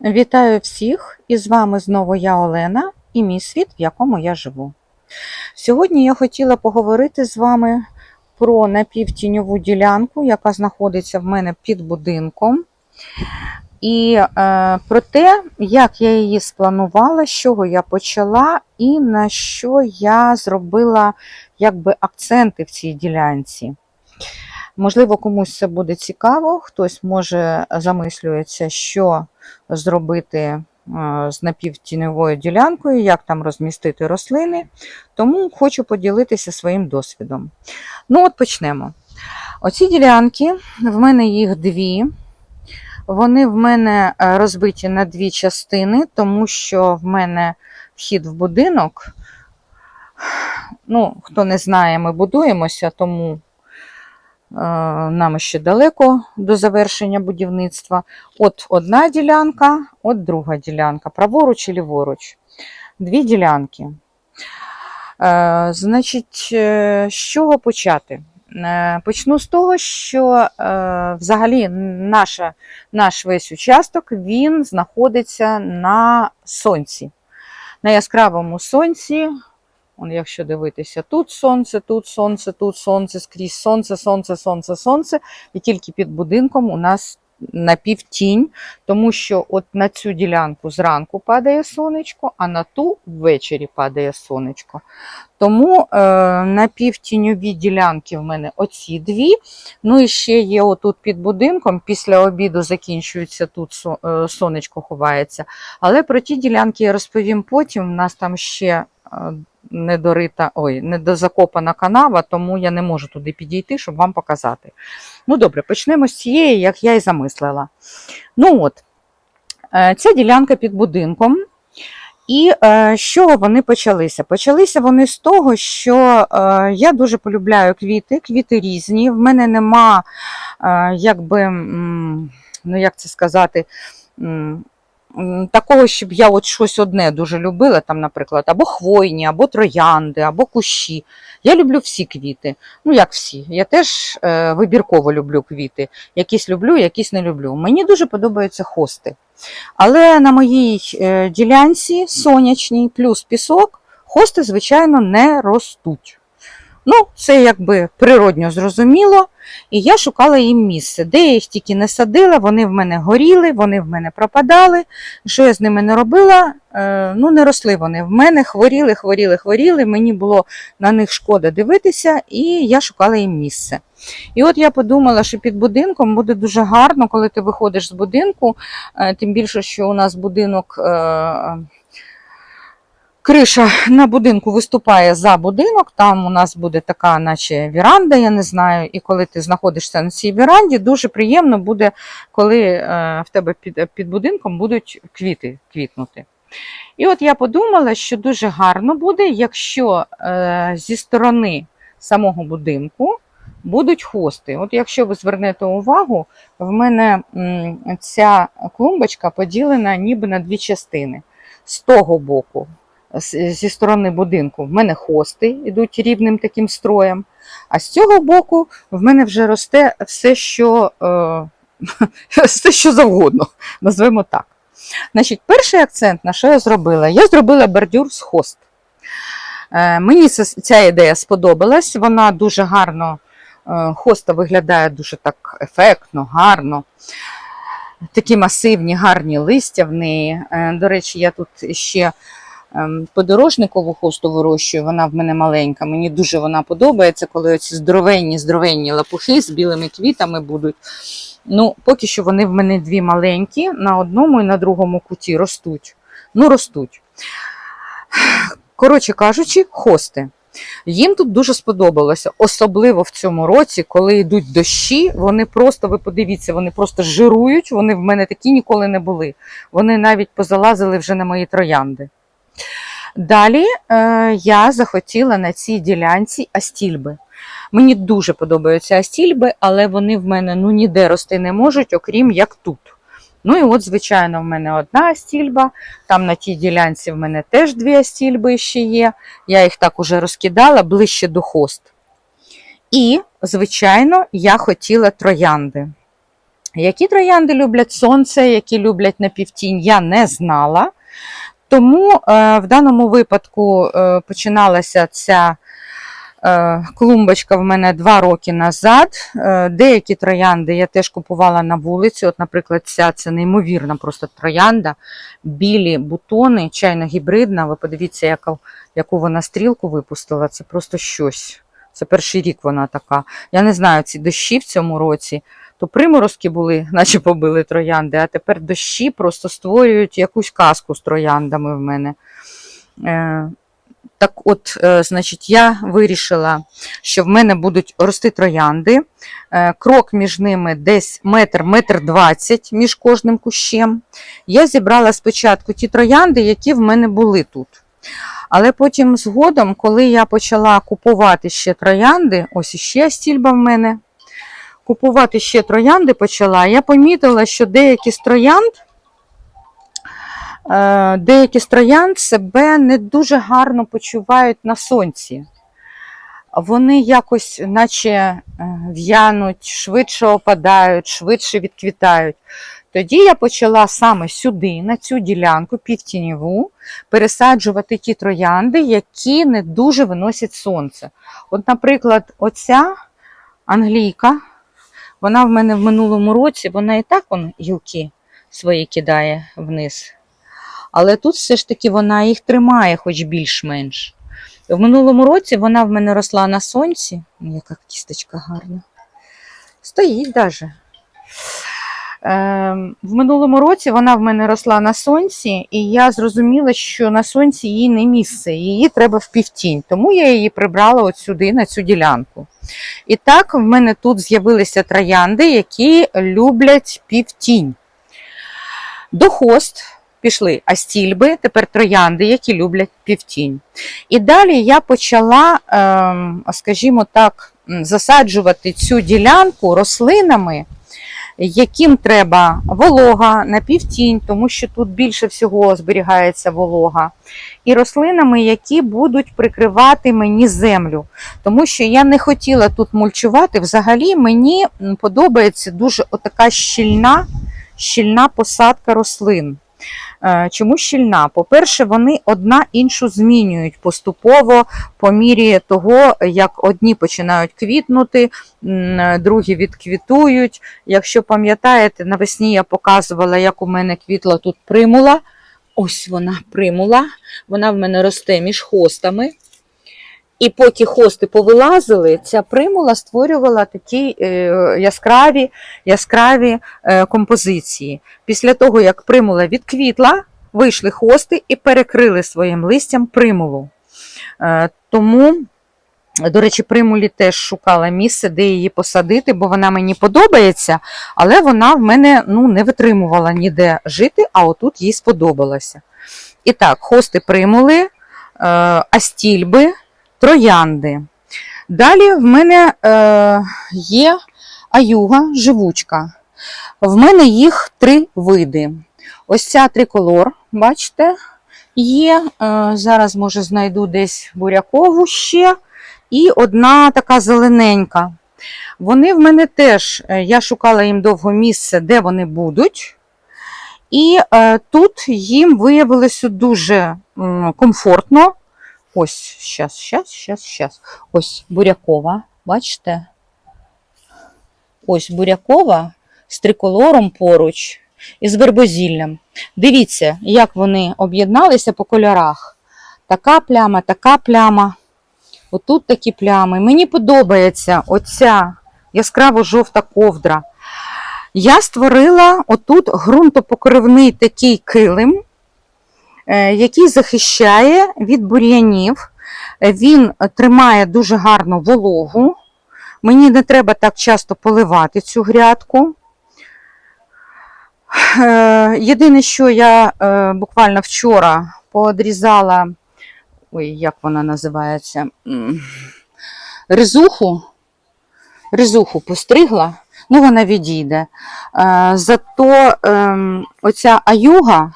Вітаю всіх! І з вами знову я Олена і мій світ, в якому я живу. Сьогодні я хотіла поговорити з вами про напівтіньову ділянку, яка знаходиться в мене під будинком. І е, про те, як я її спланувала, з чого я почала, і на що я зробила якби, акценти в цій ділянці. Можливо, комусь це буде цікаво, хтось може замислюється, що зробити е, з напівтіньовою ділянкою, як там розмістити рослини. Тому хочу поділитися своїм досвідом. Ну, от почнемо. Оці ділянки, в мене їх дві. Вони в мене е, розбиті на дві частини, тому що в мене вхід в будинок. Ну, хто не знає, ми будуємося, тому нам ще далеко до завершення будівництва. От одна ділянка, от друга ділянка, праворуч і ліворуч. Дві ділянки. Е, Значить, е, з чого почати? Е, Почну з того, що е, взагалі наша, наш весь участок він знаходиться на сонці. На яскравому сонці. Он, якщо дивитися, тут сонце, тут сонце, тут сонце, скрізь сонце, сонце, сонце, сонце. І тільки під будинком у нас напівтінь, тому що от на цю ділянку зранку падає сонечко, а на ту ввечері падає сонечко. Тому е, напівтіньові ділянки в мене оці дві. Ну і ще є отут під будинком, після обіду закінчується тут е, сонечко ховається. Але про ті ділянки я розповім потім. У нас там ще е, недорита, ой, недозакопана канава, тому я не можу туди підійти, щоб вам показати. Ну добре, почнемо з цієї, як я і замислила. Ну от, е, ця ділянка під будинком. І е, з чого вони почалися? Почалися вони з того, що е, я дуже полюбляю квіти, квіти різні. В мене нема, якби, ну як це сказати, такого, щоб я от щось одне дуже любила, там, наприклад, або хвойні, або троянди, або кущі. Я люблю всі квіти. Ну, як всі. Я теж е, вибірково люблю квіти. Якісь люблю, якісь не люблю. Мені дуже подобаються хости. Але на моїй е, ділянці сонячній плюс пісок хости, звичайно, не ростуть. Ну, це якби природньо зрозуміло. І я шукала їм місце. Де я їх тільки не садила, вони в мене горіли, вони в мене пропадали. Що я з ними не робила? Е, ну, не росли вони в мене, хворіли, хворіли, хворіли. Мені було на них шкода дивитися, і я шукала їм місце. І от я подумала, що під будинком буде дуже гарно, коли ти виходиш з будинку, е, тим більше, що у нас будинок. Криша на будинку виступає за будинок, там у нас буде така, наче віранда, я не знаю. І коли ти знаходишся на цій віранді, дуже приємно буде, коли е, в тебе під, під будинком будуть квіти квітнути. І от я подумала, що дуже гарно буде, якщо е, зі сторони самого будинку будуть хости. От якщо ви звернете увагу, в мене ця клумбочка поділена ніби на дві частини. З того боку, зі сторони будинку, в мене хости йдуть рівним таким строєм, а з цього боку в мене вже росте все, що, е, все, що завгодно, назвемо так. Значить, перший акцент, на що я зробила? Я зробила бордюр з хост. Е, Мені ця ідея сподобалась, вона дуже гарно, е, хоста виглядає дуже так ефектно, гарно. Такі масивні, гарні листя в неї. До речі, я тут ще подорожникову хосту вирощую, вона в мене маленька. Мені дуже вона подобається, коли оці здоровенні, здоровенні лапухи з білими квітами будуть. Ну, поки що вони в мене дві маленькі, на одному і на другому куті ростуть. Ну, ростуть. Коротше кажучи, хости. Їм тут дуже сподобалося, особливо в цьому році, коли йдуть дощі, вони просто, ви подивіться, вони просто жирують, вони в мене такі ніколи не були. Вони навіть позалазили вже на мої троянди. Далі е, я захотіла на цій ділянці астільби. Мені дуже подобаються астільби, але вони в мене ну, ніде рости не можуть, окрім як тут. Ну і от, звичайно, в мене одна астільба, там на тій ділянці в мене теж дві астільби ще є. Я їх так уже розкидала ближче до хост. І, звичайно, я хотіла троянди. Які троянди люблять сонце, які люблять напівтінь, я не знала. Тому е, в даному випадку е, починалася ця е, клумбочка в мене два роки назад. Деякі троянди я теж купувала на вулиці. От, наприклад, ця це неймовірна просто троянда. Білі бутони, чайно гібридна. Ви подивіться, яку, яку вона стрілку випустила. Це просто щось. Це перший рік вона така. Я не знаю, ці дощі в цьому році. То приморозки були, наче побили троянди, а тепер дощі просто створюють якусь казку з трояндами в мене. Е, так от, е, значить, я вирішила, що в мене будуть рости троянди. Е, крок між ними десь метр, метр двадцять між кожним кущем. Я зібрала спочатку ті троянди, які в мене були тут. Але потім згодом, коли я почала купувати ще троянди, ось іще стільба в мене, купувати ще троянди почала, я помітила, що деякі з троянд, е, деякі з троянд себе не дуже гарно почувають на сонці. Вони якось, наче е, в'януть, швидше опадають, швидше відквітають. Тоді я почала саме сюди, на цю ділянку півтіньову, пересаджувати ті троянди, які не дуже виносять сонце. От, наприклад, оця англійка, вона в мене в минулому році, вона і так он, гілки свої кидає вниз. Але тут все ж таки вона їх тримає, хоч більш-менш. В минулому році вона в мене росла на сонці. Яка кісточка гарна. Стоїть навіть. Ем, В минулому році вона в мене росла на сонці, і я зрозуміла, що на сонці їй не місце, її треба в півтінь. Тому я її прибрала от сюди, на цю ділянку. І так в мене тут з'явилися троянди, які люблять півтінь. До хост пішли астільби, тепер троянди, які люблять півтінь. І далі я почала, ем, скажімо так, засаджувати цю ділянку рослинами яким треба волога на півтінь, тому що тут більше всього зберігається волога, і рослинами, які будуть прикривати мені землю. Тому що я не хотіла тут мульчувати. Взагалі мені подобається дуже отака щільна, щільна посадка рослин. Е, Чому щільна? По-перше, вони одна іншу змінюють поступово по мірі того, як одні починають квітнути, другі відквітують. Якщо пам'ятаєте, навесні я показувала, як у мене квітла тут примула. Ось вона примула. Вона в мене росте між хостами. І поки хости повилазили, ця примула створювала такі е, яскраві, яскраві е, композиції. Після того, як примула відквітла, вийшли хости і перекрили своїм листям примулу. Е, тому, до речі, примулі теж шукала місце, де її посадити, бо вона мені подобається, але вона в мене ну, не витримувала ніде жити, а отут їй сподобалося. І так, хости примули, астільби, троянди. Далі в мене е, є аюга, живучка. В мене їх три види. Ось ця триколор, бачите, є. Е, зараз, може, знайду десь бурякову ще. І одна така зелененька. Вони в мене теж, е, я шукала їм довго місце, де вони будуть. І е, тут їм виявилося дуже комфортно. Ось, щас, щас, щас, щас. Ось бурякова, бачите? Ось бурякова з триколором поруч і з вербозіллям. Дивіться, як вони об'єдналися по кольорах. Така пляма, така пляма. Отут такі плями. Мені подобається оця яскраво-жовта ковдра. Я створила отут ґрунтопокривний такий килим, який захищає від бур'янів. Е, Він тримає дуже гарну вологу. Мені не треба так часто поливати цю грядку. Е, Єдине, що я е, буквально вчора поодрізала, ой, як вона називається, ризуху, ризуху постригла, ну вона відійде. Е, Зато ем, оця аюга,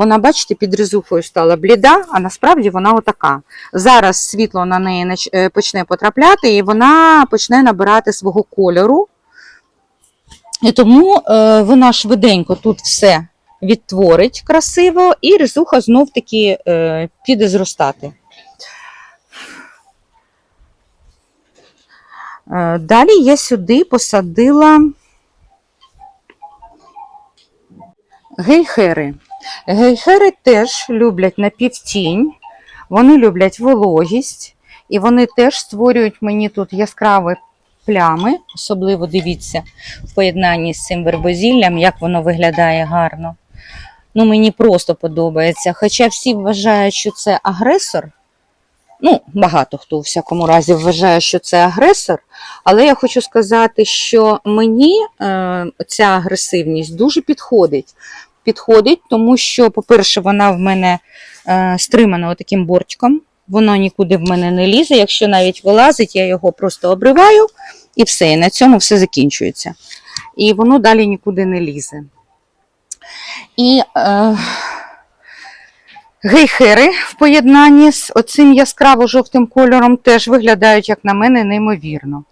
вона, бачите, під ризухою стала бліда, а насправді вона отака. Зараз світло на неї е, почне потрапляти, і вона почне набирати свого кольору. І тому е, вона швиденько тут все відтворить красиво, і різуха знов таки е, піде зростати. Далі я сюди посадила гейхери. Гейхери теж люблять напівтінь, вони люблять вологість, і вони теж створюють мені тут яскраві плями, особливо дивіться в поєднанні з цим вербозіллям, як воно виглядає гарно. Ну, мені просто подобається. Хоча всі вважають, що це агресор. Ну, багато хто у всякому разі вважає, що це агресор. Але я хочу сказати, що мені е, ця агресивність дуже підходить. Підходить, тому що, по-перше, вона в мене е, стримана таким бортиком. Воно нікуди в мене не лізе. Якщо навіть вилазить, я його просто обриваю і все. І на цьому все закінчується. І воно далі нікуди не лізе. І е, гейхери в поєднанні з оцим яскраво-жовтим кольором теж виглядають, як на мене, неймовірно.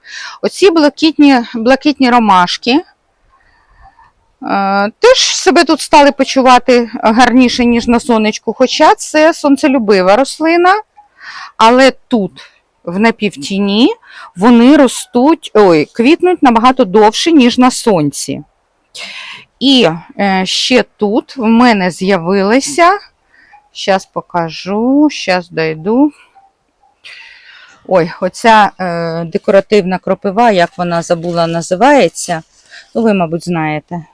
Оці блакитні, блакитні ромашки теж себе тут стали почувати гарніше, ніж на сонечку, хоча це сонцелюбива рослина, але тут, в напівтіні, вони ростуть, ой, квітнуть набагато довше, ніж на сонці. І е, ще тут в мене з'явилися. Зараз покажу, зараз дойду. Ой, оця е, декоративна кропива, як вона забула, називається. Ну, ви, мабуть, знаєте.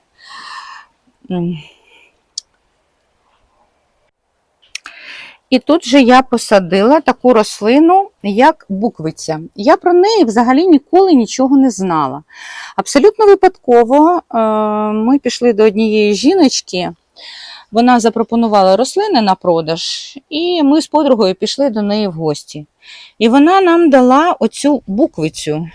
І тут же я посадила таку рослину, як буквиця. Я про неї взагалі ніколи нічого не знала. Абсолютно випадково е, ми пішли до однієї жіночки. Вона запропонувала рослини на продаж, і ми з подругою пішли до неї в гості. І вона нам дала оцю буквицю.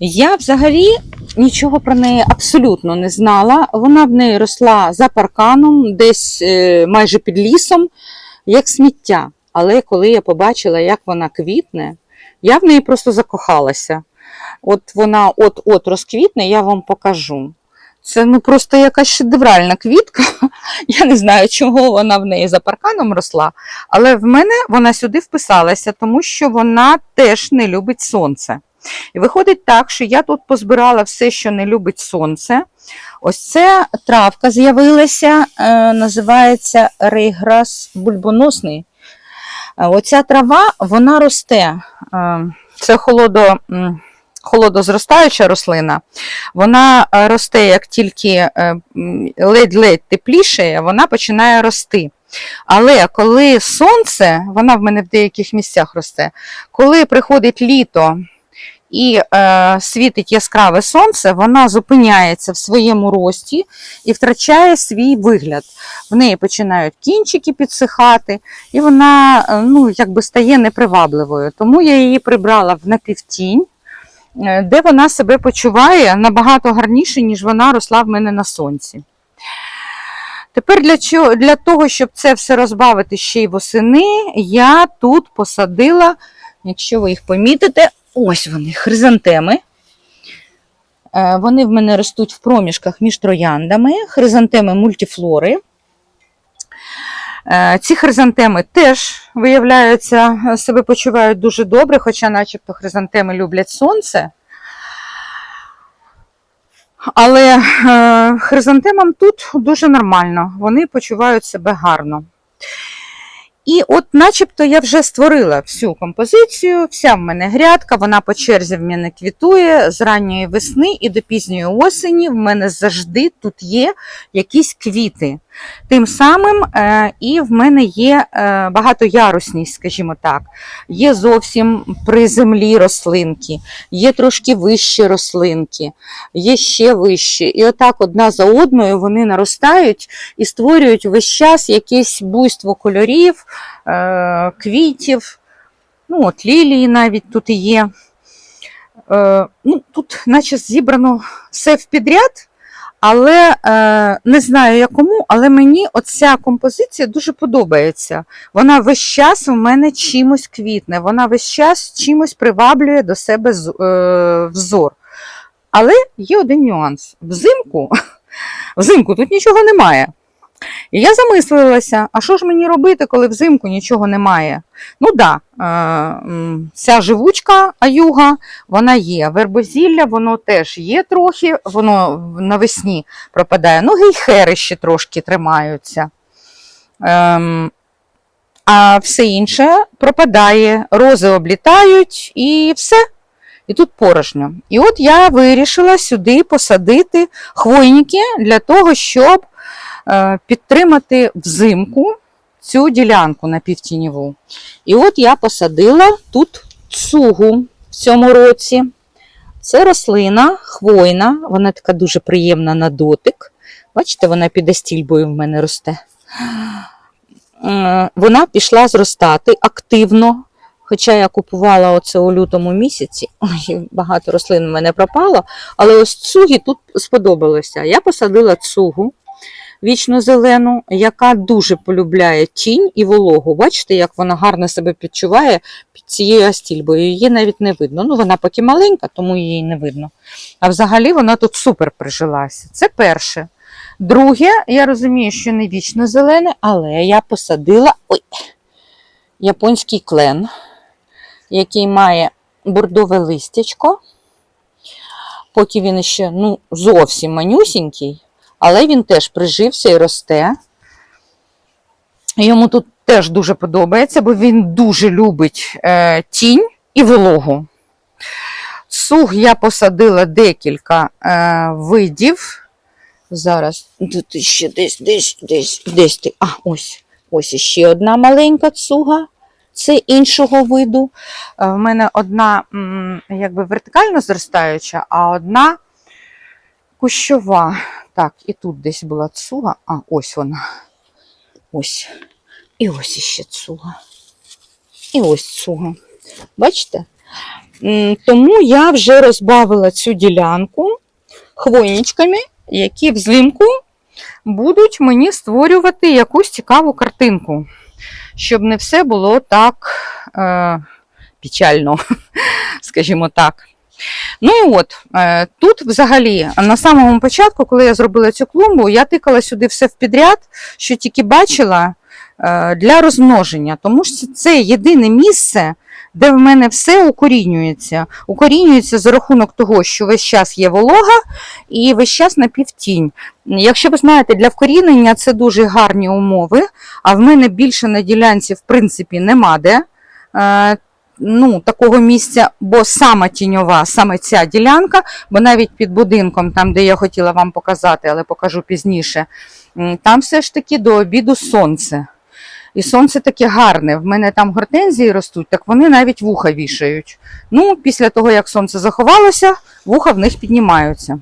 Я взагалі нічого про неї абсолютно не знала. Вона в неї росла за парканом, десь е, майже під лісом, як сміття. Але коли я побачила, як вона квітне, я в неї просто закохалася. От вона от-от розквітне, я вам покажу. Це ну просто якась шедевральна квітка. Я не знаю, чого вона в неї за парканом росла, але в мене вона сюди вписалася, тому що вона теж не любить сонце. І виходить так, що я тут позбирала все, що не любить сонце. Ось це травка з'явилася, е, називається рейграс бульбоносний. Е, Оця трава, вона росте. Е, Це холодо. холодозростаюча рослина, вона росте, як тільки ледь-ледь тепліше, вона починає рости. Але коли сонце, вона в мене в деяких місцях росте, коли приходить літо і е, світить яскраве сонце, вона зупиняється в своєму рості і втрачає свій вигляд. В неї починають кінчики підсихати, і вона е, ну, якби стає непривабливою. Тому я її прибрала в напівтінь е, де вона себе почуває набагато гарніше, ніж вона росла в мене на сонці. Тепер для, чого, для того, щоб це все розбавити ще й восени, я тут посадила, якщо ви їх помітите, ось вони, хризантеми. Е, Вони в мене ростуть в проміжках між трояндами, хризантеми мультифлори. Е, Ці хризантеми теж виявляються, е, себе почувають дуже добре, хоча, начебто, хризантеми люблять сонце. Але хризантемам тут дуже нормально, вони почувають себе гарно. І от, начебто, я вже створила всю композицію, вся в мене грядка, вона по черзі в мене квітує з ранньої весни і до пізньої осені. В мене завжди тут є якісь квіти. Тим самим е, і в мене є е, багатоярусність, скажімо так. Є зовсім при землі рослинки, є трошки вищі рослинки, є ще вищі. І отак одна за одною вони наростають і створюють весь час якесь буйство кольорів, е, квітів. Ну, от лілії навіть тут і є. Ну, тут, наче зібрано все в підряд. Але е, не знаю якому, але мені оця композиція дуже подобається. Вона весь час у мене чимось квітне, вона весь час чимось приваблює до себе е, взор. Але є один нюанс. Взимку, взимку тут нічого немає. І я замислилася, а що ж мені робити, коли взимку нічого немає? Ну так, да, е, ця живучка аюга, вона є. Вербозілля, воно теж є трохи, воно навесні пропадає. Ну, гейхери ще трошки тримаються. Ем, а все інше пропадає, рози облітають і все. І тут порожньо. І от я вирішила сюди посадити хвойники для того, щоб підтримати взимку цю ділянку напівтіньову. І от я посадила тут цугу в цьому році. Це рослина хвойна, вона така дуже приємна на дотик. Бачите, вона під астільбою в мене росте. Е, Вона пішла зростати активно. Хоча я купувала оце у лютому місяці, ой, багато рослин в мене пропало, але ось цугі тут сподобалося. Я посадила цугу вічно зелену, яка дуже полюбляє тінь і вологу. Бачите, як вона гарно себе підчуває під цією астільбою. Її навіть не видно. Ну, вона поки маленька, тому її не видно. А взагалі вона тут супер прижилася. Це перше. Друге, я розумію, що не вічно зелене, але я посадила ой, японський клен, який має бордове листячко. Поки він ще ну, зовсім манюсінький, але він теж прижився і росте. Йому тут теж дуже подобається, бо він дуже любить е, тінь і вологу. Суг я посадила декілька е, видів. Зараз тут ще десь, десь, десь, десь ти. А, ось, ось іще одна маленька цуга. Це іншого виду. Е, В мене одна якби вертикально зростаюча, а одна кущова. Так, і тут десь була цуга. А, ось вона. Ось. І ось іще цуга. І ось цуга. Бачите? Тому я вже розбавила цю ділянку хвойничками, які взимку будуть мені створювати якусь цікаву картинку, щоб не все було так е, печально, скажімо так. Ну і от, е, тут взагалі, на самому початку, коли я зробила цю клумбу, я тикала сюди все в підряд, що тільки бачила е, для розмноження, тому що це єдине місце, де в мене все укорінюється. Укорінюється за рахунок того, що весь час є волога і весь час напівтінь. Якщо ви знаєте, для вкорінення це дуже гарні умови, а в мене більше на ділянці, в принципі, нема де. Ну, такого місця, бо саме тіньова, саме ця ділянка, бо навіть під будинком, там, де я хотіла вам показати, але покажу пізніше, там все ж таки до обіду сонце. І сонце таке гарне. В мене там гортензії ростуть, так вони навіть вуха вішають. Ну, після того, як сонце заховалося, вуха в них піднімаються.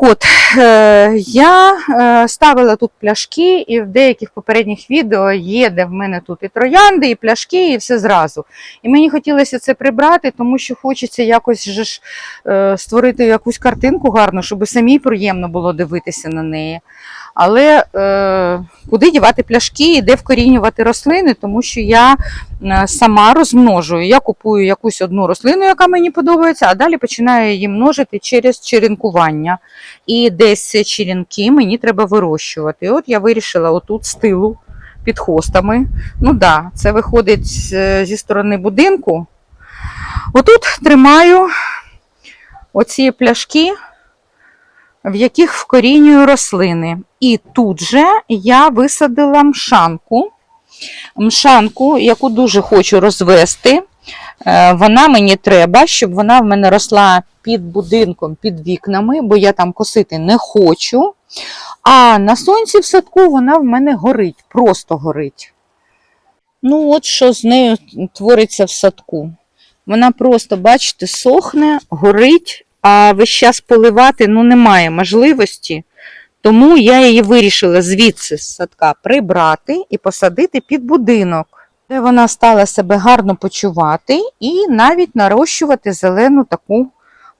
Так от, е, я е, ставила тут пляшки, і в деяких попередніх відео є, де в мене тут і троянди, і пляшки, і все зразу. І мені хотілося це прибрати, тому що хочеться якось же ж, е, створити якусь картинку гарну, щоб самій приємно було дивитися на неї. Але е, куди дівати пляшки і де вкорінювати рослини, тому що я е, сама розмножую. Я купую якусь одну рослину, яка мені подобається, а далі починаю її множити через черенкування. І десь черенки мені треба вирощувати. І от я вирішила отут стилу під хостами. Ну да, це виходить е, зі сторони будинку. Отут тримаю оці пляшки в яких вкорінюю рослини. І тут же я висадила мшанку, мшанку, яку дуже хочу розвести. Е, Вона мені треба, щоб вона в мене росла під будинком, під вікнами, бо я там косити не хочу. А на сонці в садку вона в мене горить, просто горить. Ну, от що з нею твориться в садку. Вона просто, бачите, сохне, горить, а весь час поливати ну, немає можливості. Тому я її вирішила звідси з садка прибрати і посадити під будинок, де вона стала себе гарно почувати і навіть нарощувати зелену таку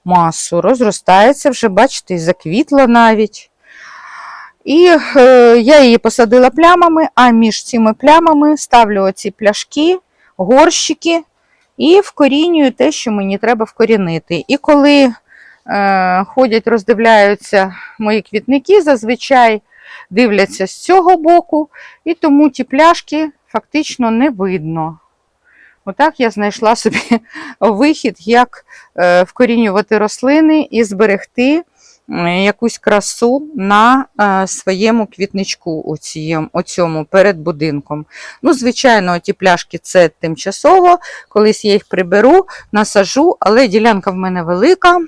масу. Розростається вже, бачите, і заквітла навіть. І е, я її посадила плямами, а між цими плямами ставлю оці пляшки, горщики і вкорінюю те, що мені треба вкорінити. І коли ходять, роздивляються мої квітники, зазвичай дивляться з цього боку, і тому ті пляшки фактично не видно. Отак я знайшла собі вихід, як е, вкорінювати рослини і зберегти е, якусь красу на е, своєму квітничку у у цьому перед будинком. Ну, звичайно, ті пляшки це тимчасово, колись я їх приберу, насажу, але ділянка в мене велика.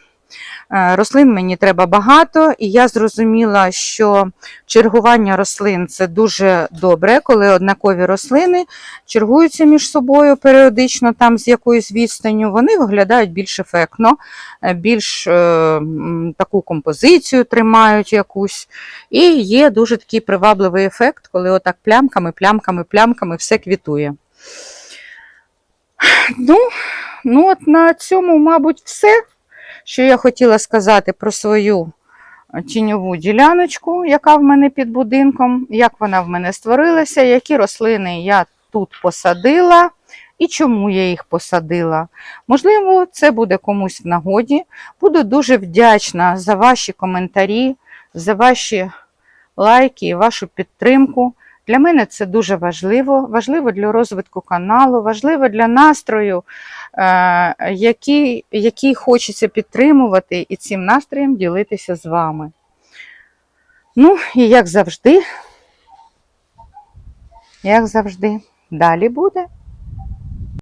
Е, Рослин мені треба багато, і я зрозуміла, що чергування рослин це дуже добре, коли однакові рослини чергуються між собою періодично, там з якоюсь відстанню, вони виглядають більш ефектно, е, більш е, таку композицію тримають якусь. І є дуже такий привабливий ефект, коли отак плямками, плямками, плямками все квітує. Ну, ну от на цьому, мабуть, все, що я хотіла сказати про свою тіньову діляночку, яка в мене під будинком, як вона в мене створилася, які рослини я тут посадила і чому я їх посадила. Можливо, це буде комусь в нагоді. Буду дуже вдячна за ваші коментарі, за ваші лайки і вашу підтримку. Для мене це дуже важливо, важливо для розвитку каналу, важливо для настрою, е, який, який хочеться підтримувати, і цим настроєм ділитися з вами. Ну, і як завжди, як завжди, далі буде.